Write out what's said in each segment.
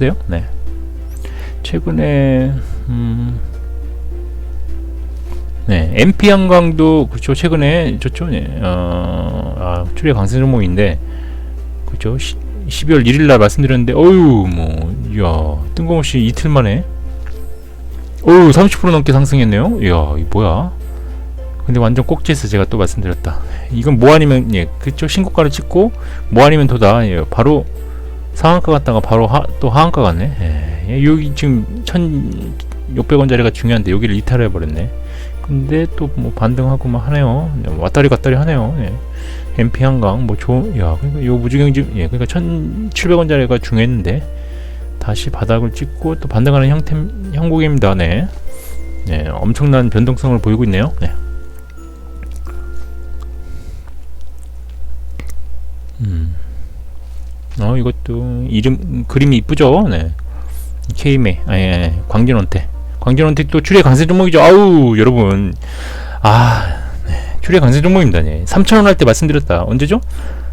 돼요? 네. 최근에 음 네, MP 한강도 그렇죠. 최근에 좋죠. 네. 어, 아, 출애 강세 종목인데 그렇죠. 시, 12월 1일 날 말씀드렸는데 어유 뭐 이야, 뜬금없이 이틀 만에 어유 30% 넘게 상승했네요. 이야, 이 뭐야? 근데 완전 꼭지에서 제가 또 말씀드렸다. 이건 뭐 아니면 예, 그렇죠. 신고가를 찍고 뭐 아니면 도다. 예, 바로 상한가 갔다가 바로 하, 또 하한가 갔네. 예, 예, 여기 지금 1,600원짜리가 중요한데 여기를 이탈해 버렸네. 근데 또 뭐 반등하고 막 하네요. 네, 왔다리 갔다리 하네요. 예. MP 한강 뭐 좋은 야 그러니까 요 무주경지 예 그러니까 1,700원짜리가 중요했는데 다시 바닥을 찍고 또 반등하는 형태 형국입니다. 네. 네, 엄청난 변동성을 보이고 있네요. 네. 어 이것도 이름 그림이 이쁘죠? 네. 케이메 아 예, 광진원태 광진원태 또 출애 강세 종목이죠. 아우 여러분 아 네. 출애 강세 종목입니다. 네. 3,000원 할 때 말씀드렸다. 언제죠?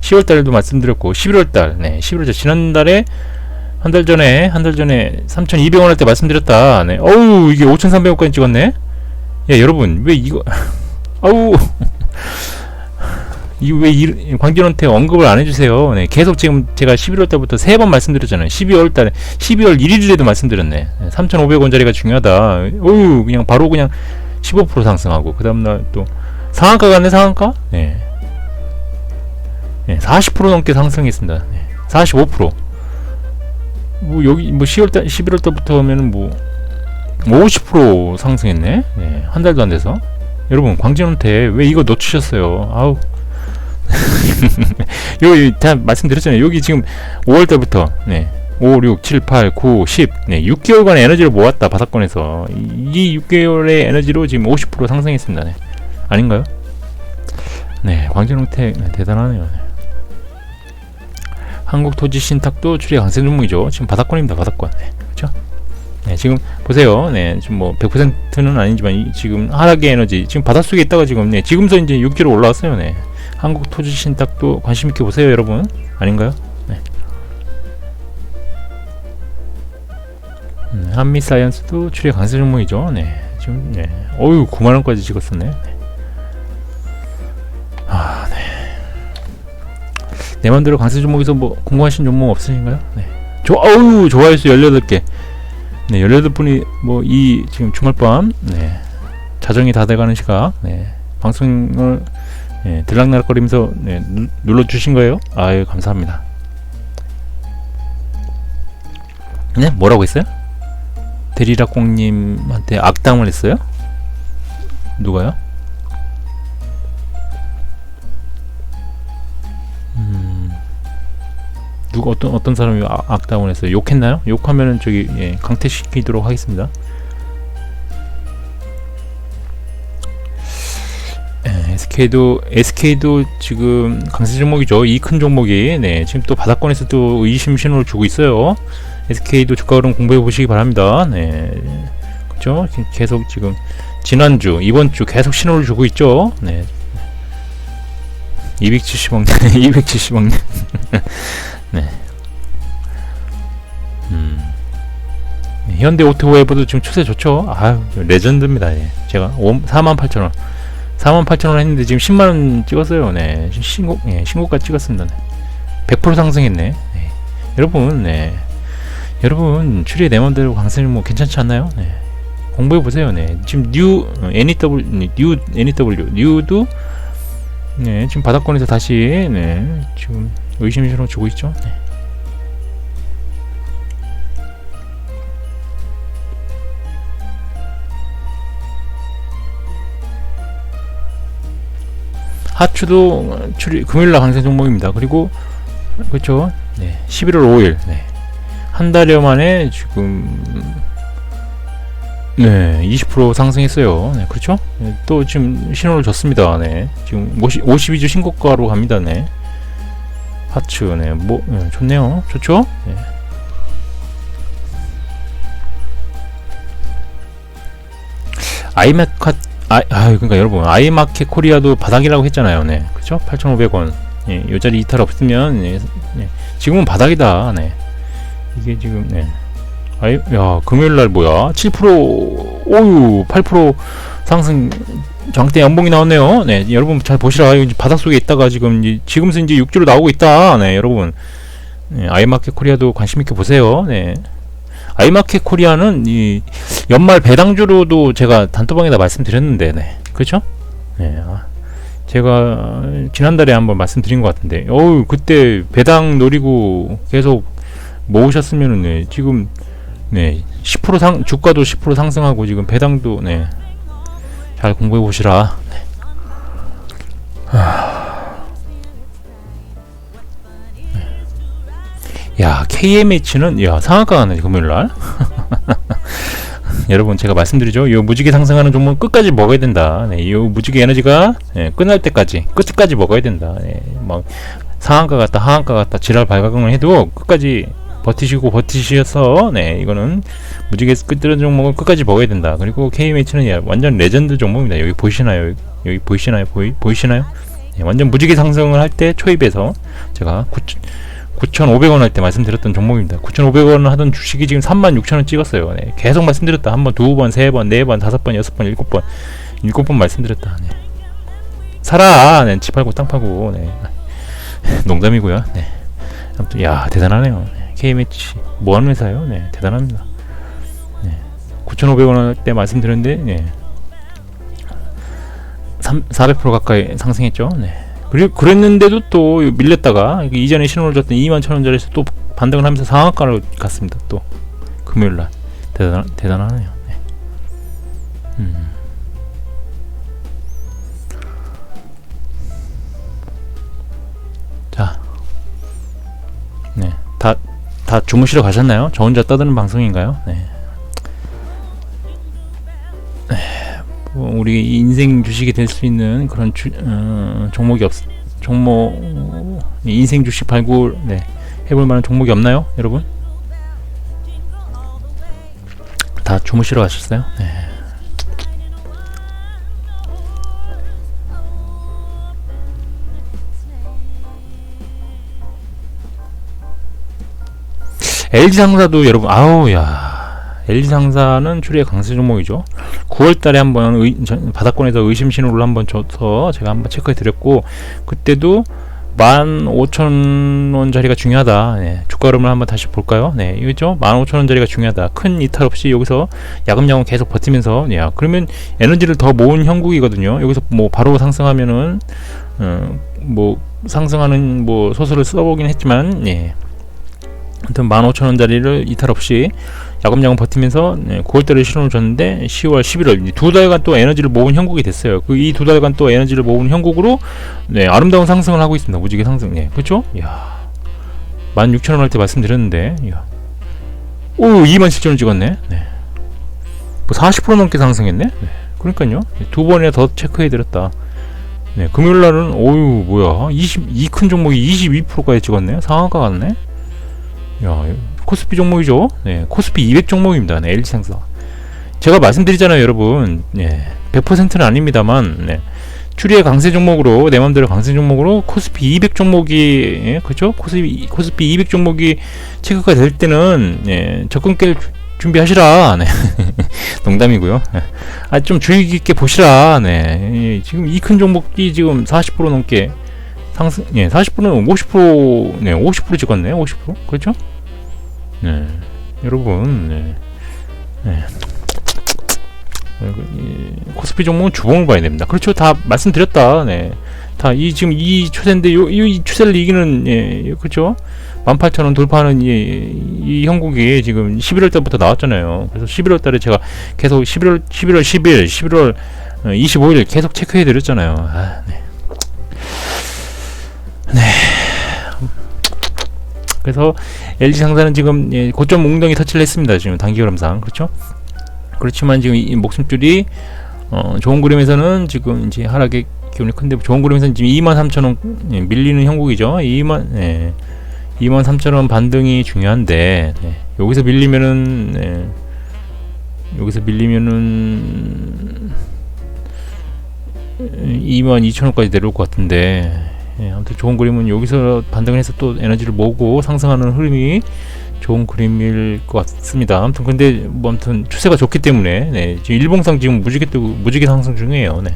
10월 달에도 말씀드렸고 11월 달 네. 11월 달 지난달에 한 달 전에 한 달 전에 3,200원 할 때 말씀드렸다. 네. 어우 이게 5,300원까지 찍었네. 야 여러분 왜 이거 아우 이왜 광진원태 언급을 안 해주세요. 네, 계속 지금 제가 11월 달부터 세 번 말씀드렸잖아요. 12월 달에 12월 1일에도 말씀드렸네. 3,500원짜리가 중요하다. 어유 그냥 바로 그냥 15% 상승하고 그 다음날 또 상한가 갔네 상한가? 네. 네, 40% 넘게 상승했습니다. 네, 45%. 뭐 여기 뭐 10월 달 11월 달부터 하면은 뭐 50% 상승했네. 네, 한 달도 안 돼서. 여러분 광진원태 왜 이거 놓치셨어요? 아우 여기 다 말씀드렸잖아요. 여기 지금 5월 달부터 네. 5, 6, 7, 8, 9, 10 네, 6개월간의 에너지를 모았다 바닥권에서 이 6개월의 에너지로 지금 50% 상승했습니다. 네. 아닌가요? 네, 광진홍태 네, 대단하네요. 네. 한국 토지 신탁도 추리 강세 종목이죠. 지금 바닥권입니다. 바닥권. 네, 그렇죠? 네, 지금 보세요. 네, 지금 뭐 100%는 아니지만 이, 지금 하락의 에너지 지금 바닷속에 있다가 지금 네, 지금서 이제 6kg 올라왔어요. 네. 한국 토지 신탁도 관심 있게 보세요, 여러분. 아닌가요? 네. 음, 한미 사이언스도 출애 강세 종목이죠. 네. 지금 네. 어유 9만 원까지 찍었었네. 네. 아, 네. 내 맘대로 강세 종목에서 뭐 궁금하신 종목 없으신가요? 네. 조, 어우, 좋아요 수 18개. 네, 18분이 뭐 이 지금 주말밤 네. 자정이 다 돼가는 시각 네. 방송을 예, 들락날락거리면서 네, 누, 눌러주신 거예요? 아유 감사합니다. 네? 뭐라고 했어요? 대리락공님한테 악담을 했어요? 누가요? 음, 누가 어떤 어떤 사람이 아, 악담을 했어요? 욕했나요? 욕하면은 저기 예, 강퇴시키도록 하겠습니다. SK도 SK도 지금 강세 종목이죠. 이 큰 종목이 네 지금 또 바닥권에서 또 의심 신호를 주고 있어요. SK도 주가 흐름 공부해 보시기 바랍니다. 네 그렇죠. 계속 지금 지난주 이번 주 계속 신호를 주고 있죠. 네 270억 270억 네. 음. 현대 오토 웨이브도 지금 추세 좋죠. 아유 레전드입니다. 예. 제가 48,000원 48,000원 했는데 지금 10만원 찍었어요. 네. 신고, 예, 신고가 찍었습니다. 네. 100% 상승했네. 네. 여러분, 네. 여러분, 추리의 내 맘대로 강세는 뭐 괜찮지 않나요? 네. 공부해보세요. 네. 지금 뉴, NEW, 뉴, NEW, 뉴도, 네. 지금 바닥권에서 다시, 네. 지금 의심신호 주고 있죠. 네. 하추도 출이 금요일날 강세 종목입니다. 그리고 그렇죠. 네, 11월 5일 네. 한 달여 만에 지금 네, 20% 상승했어요. 네, 그렇죠? 네, 또 지금 신호를 줬습니다. 네, 지금 50, 52주 신고가로 갑니다. 네, 하츠, 네, 뭐 네, 좋네요. 좋죠? 네. 아이맥카 아, 아 그러니까 여러분 아이마켓 코리아도 바닥이라고 했잖아요. 네, 그렇죠? 8,500원. 예, 요 자리 이탈 없으면 예, 예, 지금은 바닥이다. 네. 이게 지금 네. 아이 야 금요일 날 뭐야 7% 오유 8% 상승 장대 연봉이 나왔네요. 네 여러분 잘 보시라 이제 바닷속에 있다가 지금 이제 지금서 이제 육지로 나오고 있다. 네 여러분 네, 아이마켓 코리아도 관심 있게 보세요. 네. 아이마켓 코리아는 이 연말 배당주로도 제가 단톡방에다 말씀드렸는데, 네, 그렇죠? 네, 아, 제가 지난달에 한번 말씀드린 것 같은데, 어우 그때 배당 노리고 계속 모으셨으면은 네, 지금 네, 10%상 주가도 10% 상승하고 지금 배당도 네, 잘 공부해 보시라. 네. 야 KMH는 야 상한가 가네 금요일 날. 여러분 제가 말씀드리죠. 이 무지개 상승하는 종목 끝까지 먹어야 된다. 네, 이 무지개 에너지가 예, 끝날 때까지 끝까지 먹어야 된다. 예, 막 상한가 갔다 하한가 갔다 지랄 발각을 해도 끝까지 버티시고 버티셔서 네 이거는 무지개 끝들은 종목은 끝까지 먹어야 된다. 그리고 KMH는 야, 완전 레전드 종목입니다. 여기 보이시나요? 여기, 여기 보이시나요? 보이 보이시나요? 예, 완전 무지개 상승을 할 때 초입에서 제가 9 9,500원 할 때 말씀드렸던 종목입니다. 9,500원 하던 주식이 지금 36,000원 찍었어요. 네, 계속 말씀드렸다. 한 번, 두 번, 세 번, 네 번, 다섯 번, 여섯 번, 일곱 번, 일곱 번 말씀드렸다. 네. 사라. 네, 집 팔고 땅 팔고. 네. 농담이고요. 네. 아무튼 야 대단하네요. 네. KMH 뭐 하는 회사요? 네, 대단합니다. 네. 9,500원 할 때 말씀드렸는데, 네. 3, 400% 가까이 상승했죠. 네. 그리고 그랬는데도 또 밀렸다가 이전에 신호를 줬던 2만 천 원짜리에서 또 반등을 하면서 상한가로 갔습니다. 또 금요일 날 대단 대단하네요. 네. 음. 자, 네, 다 다 주무시러 가셨나요? 저 혼자 떠드는 방송인가요? 네. 우리 인생 주식이 될 수 있는 그런 주, 어, 종목이 없 종목 인생 주식 발굴 네, 해볼 만한 종목이 없나요, 여러분? 다 주무시러 가셨어요? 네. LG 상사도 여러분 아우 야 LG 상사는 추리의 강세 종목이죠. 9월 달에 한번 의, 바닥권에서 의심 신호를 한번 줘서 제가 한번 체크해 드렸고 그때도 15,000원짜리가 중요하다. 네, 주가 흐름을 한번 다시 볼까요? 네, 이거죠. 15,000원짜리가 중요하다. 큰 이탈 없이 여기서 야금야금 계속 버티면서 야, 그러면 에너지를 더 모은 형국이거든요. 여기서 뭐 바로 상승하면은 어, 뭐 상승하는 뭐 소설을 써보긴 했지만 예. 아무튼 15,000원짜리를 이탈 없이 야금야금 버티면서 네, 9월달에 신호를 줬는데 10월, 11월 두 달간 또 에너지를 모은 형국이 됐어요. 그 이 두 달간 또 에너지를 모은 형국으로 네, 아름다운 상승을 하고 있습니다. 무지개 상승. 네, 그렇죠? 야, 16,000원 할 때 말씀드렸는데, 야, 오, 27,000원 찍었네. 네, 뭐40% 넘게 상승했네. 네, 그러니까요. 두 번이나 더 체크해 드렸다. 네, 금요일 날은 오유 뭐야, 22큰 종목이 22%까지 찍었네. 상한가 같네. 야, 코스피 종목이죠. 네, 코스피 200 종목입니다. 네, LG상사. 제가 말씀드리잖아요, 여러분. 네, 100%는 아닙니다만, 네, 추리의 강세 종목으로 내 맘대로 강세 종목으로 코스피 200 종목이 예, 그렇죠? 코스피 코스피 200 종목이 체크가 될 때는 예, 깰 준비하시라. 네. 농담이고요. 네. 아, 좀 주의 깊게 보시라. 네. 예, 지금 이 큰 종목이 지금 40% 넘게 상승, 예, 40%는 50%, 네, 50% 찍었네요. 50%. 그렇죠? 네. 여러분, 네. 네. 코스피 종목은 주봉을 봐야 됩니다. 그렇죠. 다 말씀드렸다. 네. 다 이 지금 이 추세인데 요, 이 추세를 이기는 예, 그렇죠. 18,000원 돌파하는 이, 이 형국이 지금 11월 달부터 나왔잖아요. 그래서 11월 달에 제가 계속 11월 11월 10일, 11월 25일 계속 체크해 드렸잖아요. 아, 네. 네. 그래서 LG 상사는 지금 예, 고점 웅덩이 터치를 했습니다. 지금 단기그램상 그렇죠? 그렇지만 지금 이 목숨줄이 어, 좋은 그림에서는 지금 이제 하락의 기운이 큰데 좋은 그림에서는 지금 23,000원 예, 밀리는 형국이죠. 2만 예, 23,000원 반등이 중요한데 네, 여기서 밀리면은 네, 여기서 밀리면은 22,000원까지 내려올 것 같은데 예, 아무튼 좋은 그림은 여기서 반등을 해서 또 에너지를 모으고 상승하는 흐름이 좋은 그림일 것 같습니다. 아무튼 근데 뭐 아무튼 추세가 좋기 때문에 네, 지금 일봉상 지금 무지개 뜨고 무지개 상승 중이에요. 네.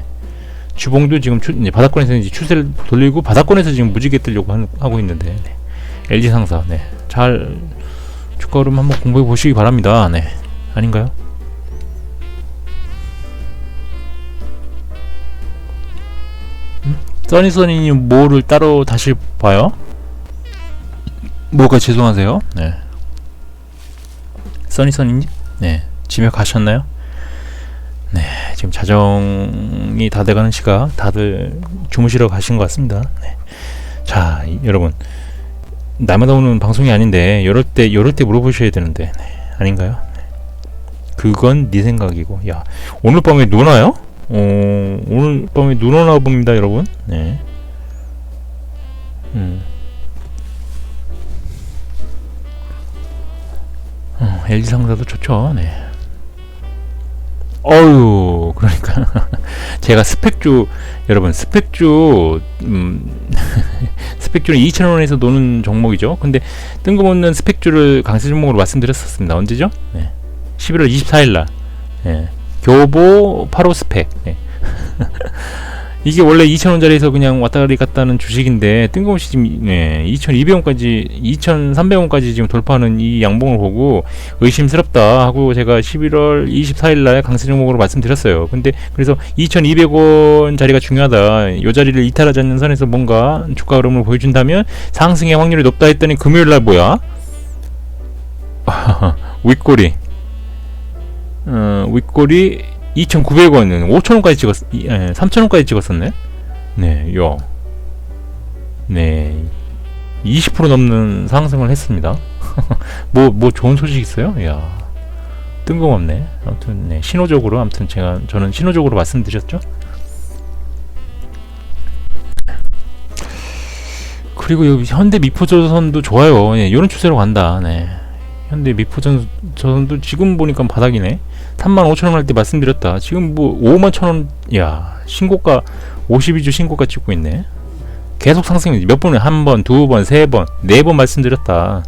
주봉도 지금 추, 이제 바닥권에서 이제 추세를 돌리고 바닥권에서 지금 무지개 뜨려고 하, 하고 있는데 네. LG 상사 네. 잘 주가 흐름 한번 공부해 보시기 바랍니다. 네. 아닌가요? 써니써니님 뭐를 따로 다시 봐요? 뭐가 죄송하세요? 네. 써니써니님? 네. 집에 가셨나요? 네. 지금 자정이 다 돼가는 시각 다들 주무시러 가신 것 같습니다. 네. 자, 이- 여러분. 날마다 오는 방송이 아닌데 이럴 때 이럴 때 물어보셔야 되는데 네. 아닌가요? 네. 그건 네 생각이고 야 오늘 밤에 눈 와요? 어 오늘 밤에 눈 오나 봅니다 여러분 네 음. 어, LG 상사도 좋죠 네 어유 그러니까 제가 스펙주 여러분 스펙주 음 스펙주는 2,000원에서 노는 종목이죠. 근데 뜬금없는 스펙주를 강세 종목으로 말씀드렸었습니다. 언제죠? 네. 11월 24일 날. 예. 교보 8호 스펙. 예. 이게 원래 2,000원짜리에서 그냥 왔다리 갔다는 주식인데 뜬금없이 지금 네, 2,200원까지 2,300원까지 지금 돌파하는 이 양봉을 보고 의심스럽다 하고 제가 11월 24일 날 강세 종목으로 말씀드렸어요. 근데 그래서 2,200원 자리가 중요하다. 요 자리를 이탈하지 않는 선에서 뭔가 주가 흐름을 보여준다면 상승의 확률이 높다 했더니 금요일 날 뭐야? 윗꼬리. 어, 윗꼬리 2,900원은 5,000원까지 찍었, 이- 예, 3,000원까지 찍었었네. 네, 요. 네. 20% 넘는 상승을 했습니다. 뭐, 뭐 좋은 소식 있어요? 야 뜬금없네. 아무튼, 네. 신호적으로, 아무튼 제가, 저는 신호적으로 말씀드렸죠? 그리고 여기 현대 미포조선도 좋아요. 예, 이런 추세로 간다. 네. 현대 미포조선도 지금 보니까 바닥이네. 3만 5천 원할 때 말씀드렸다. 지금 뭐 5만 천 원, 야 신고가 52주 신고가 찍고 있네. 계속 상승이 몇 번에 한 번, 두 번, 세 번, 네 번 말씀드렸다.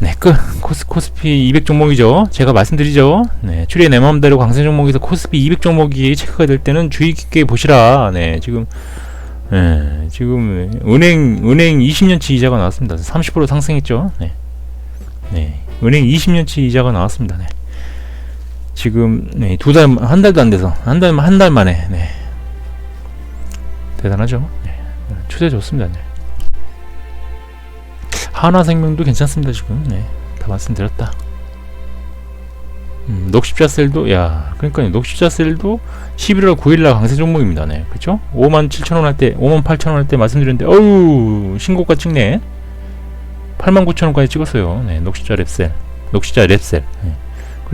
네, 끝. 코스 코스피 200 종목이죠. 제가 말씀드리죠. 네, 추리의 내 마음대로 강세 종목에서 코스피 200 종목이 체크가 될 때는 주의 깊게 보시라. 네, 지금 네, 지금 은행 은행 20년치 이자가 나왔습니다. 30% 상승했죠. 네. 네. 은행 20년치 이자가 나왔습니다. 네. 지금 네, 두 달, 한 달도 안 돼서 한 달, 한 달 만에 네. 대단하죠. 네. 추세 좋습니다. 네. 하나생명도 괜찮습니다. 지금 네. 다 말씀드렸다. 음, 녹십자셀도 야, 그러니까요. 녹십자셀도 11월 9일날 강세 종목입니다. 네, 그렇죠? 5만 7천 원 할 때, 5만 8천 원 할 때 말씀드렸는데, 어우 신고가 찍네. 8만 9천 원까지 찍었어요. 네, 녹십자 랩셀, 녹십자 랩셀. 네.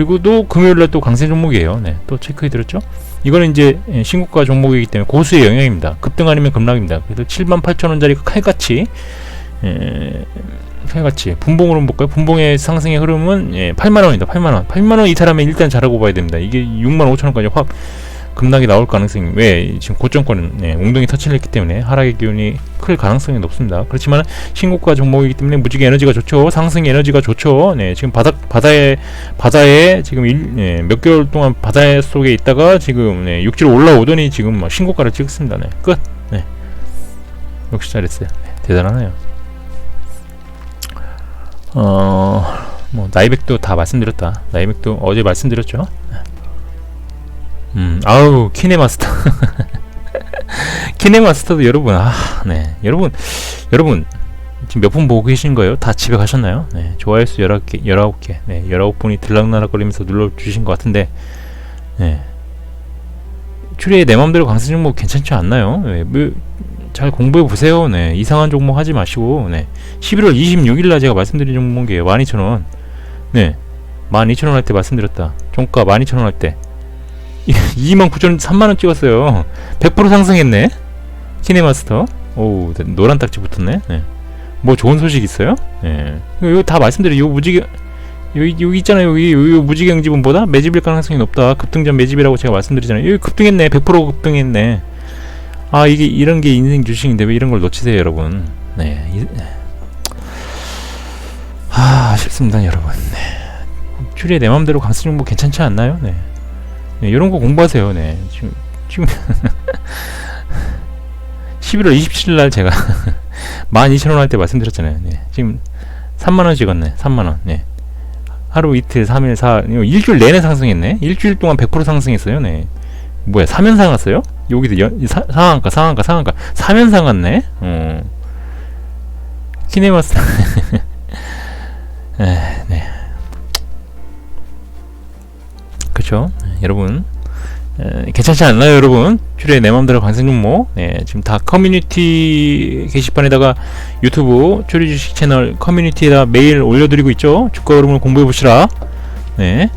그리고 또 금요일날 또 강세 종목이에요. 네, 또 체크해 드렸죠. 이거는 이제 예, 신고가 종목이기 때문에 고수의 영향입니다. 급등 아니면 급락입니다. 그래서 7만 8천 원짜리가 칼같이 예, 칼같이 분봉으로 볼까요? 분봉의 상승의 흐름은 예, 8만 원이다. 8만 원. 8만 원 이탈하면 일단 잘하고 봐야 됩니다. 이게 6만 5천 원까지 확 급락이 나올 가능성이 왜 지금 고점권은 예, 웅덩이 터치를 했기 때문에 하락의 기운이 클 가능성이 높습니다. 그렇지만 신고가 종목이기 때문에 무지개 에너지가 좋죠. 상승 에너지가 좋죠. 네, 지금 바닥 바다에 바다에 지금 일, 예, 몇 개월 동안 바다 속에 있다가 지금 네, 육지로 올라오더니 지금 막 신고가를 찍습니다. 네, 끝. 네, 역시 잘했어요. 네, 대단하네요. 어, 뭐 나이백도 다 말씀드렸다. 나이백도 어제 말씀드렸죠. 음, 아우 키네마스터. 키네마스터도 여러분, 아, 네, 여러분, 여러분 지금 몇 분 보고 계신 거예요? 다 집에 가셨나요? 네, 좋아요 수 19개, 19개, 네, 19분이 들락날락거리면서 눌러주신 것 같은데, 네. 추리의 내 맘대로 강세 종목 괜찮지 않나요? 네, 뭐, 잘 공부해 보세요. 네, 이상한 종목 하지 마시고, 네, 11월 26일 날 제가 말씀드린 종목이에요. 12,000원. 네, 12,000원 할 때 말씀드렸다. 종가 12,000원 할 때. 29,000원 3만원 찍었어요 100% 상승했네 키네마스터 오우 네, 노란 딱지 붙었네 네. 뭐 좋은 소식 있어요? 예. 이거 다 말씀드려 요 무지개 여기 여기 있잖아요 여기 요, 요 무지개 지분보다 매집일 가능성이 높다 급등전 매집이라고 제가 말씀드리잖아요 여기 급등했네 100% 급등했네 아 이게 이런 게 인생 주식인데 왜 이런 걸 놓치세요 여러분 네 이, 아, 아쉽습니다, 여러분. 네. 추리의 내 맘대로 강수 정보 괜찮지 않나요? 네. 네, 이런 거 공부하세요. 네. 지금 지금 11월 27일 날 제가 12,000원 할 때 말씀드렸잖아요. 네. 지금 3만 원 찍었네. 3만 원. 네. 하루 이틀 3일 4 이거 일주일 내내 상승했네. 일주일 동안 100% 상승했어요. 네. 뭐야? 3연상 왔어요? 여기도 연, 사, 상한가 상한가 상한가 3연상 왔네. 어. 키네마스 에, 네. 그쵸 네, 여러분. 에, 괜찮지 않나요 여러분? 출의 내 맘대로 관심 종목. 네, 지금 다 커뮤니티 게시판에다가 유튜브 추리 주식 채널 커뮤니티에다 매일 올려드리고 있죠? 주가 흐름을 공부해 보시라. 네